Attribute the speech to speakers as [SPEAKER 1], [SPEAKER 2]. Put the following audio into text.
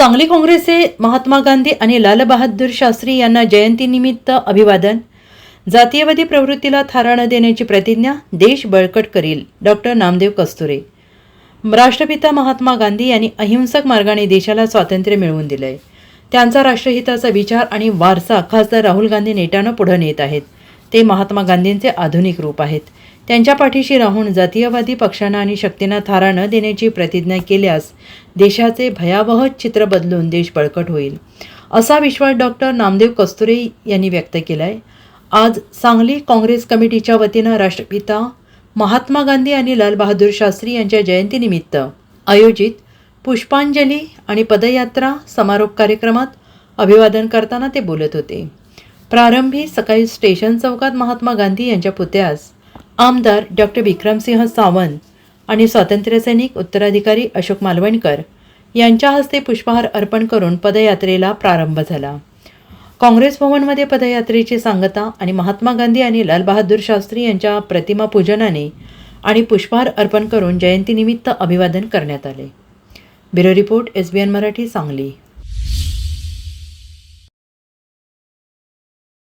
[SPEAKER 1] सांगली काँग्रेसचे महात्मा गांधी आणि लालबहादूर शास्त्री यांना जयंतीनिमित्त अभिवादन. जातीयवादी प्रवृत्तीला थारा न देण्याची प्रतिज्ञा देश बळकट करील. डॉक्टर नामदेव कस्तुरे. राष्ट्रपिता महात्मा गांधी यांनी अहिंसक मार्गाने देशाला स्वातंत्र्य मिळवून दिलंय. त्यांचा राष्ट्रहिताचा विचार आणि वारसा खासदार राहुल गांधी नेटानं पुढे नेत आहेत. ते महात्मा गांधींचे आधुनिक रूप आहेत. त्यांच्या पाठीशी राहून जातीयवादी पक्षांना आणि शक्तींना थारा न देण्याची प्रतिज्ञा केल्यास देशाचे भयावह चित्र बदलून देश बळकट होईल. असा विश्वास डॉक्टर नामदेव कस्तुरे यांनी व्यक्त केला आहे आज सांगली काँग्रेस कमिटीच्या वतीनं राष्ट्रपिता महात्मा गांधी आणि लालबहादूर शास्त्री यांच्या जयंतीनिमित्त आयोजित पुष्पांजली आणि पदयात्रा समारोप कार्यक्रमात अभिवादन करताना ते बोलत होते. प्रारंभी सकाळी स्टेशन चौकात महात्मा गांधी यांच्या पुतळ्यास आमदार डॉक्टर विक्रमसिंह सावंत आणि स्वातंत्र्यसैनिक उत्तराधिकारी अशोक मालवणकर यांच्या हस्ते पुष्पहार अर्पण करून पदयात्रेला प्रारंभ झाला. काँग्रेस भवनमध्ये पदयात्रेची सांगता आणि महात्मा गांधी आणि लालबहादूर शास्त्री यांच्या प्रतिमा पूजनाने आणि पुष्पहार अर्पण करून जयंतीनिमित्त अभिवादन करण्यात आले. Bureau report S B N Marathi Sangli.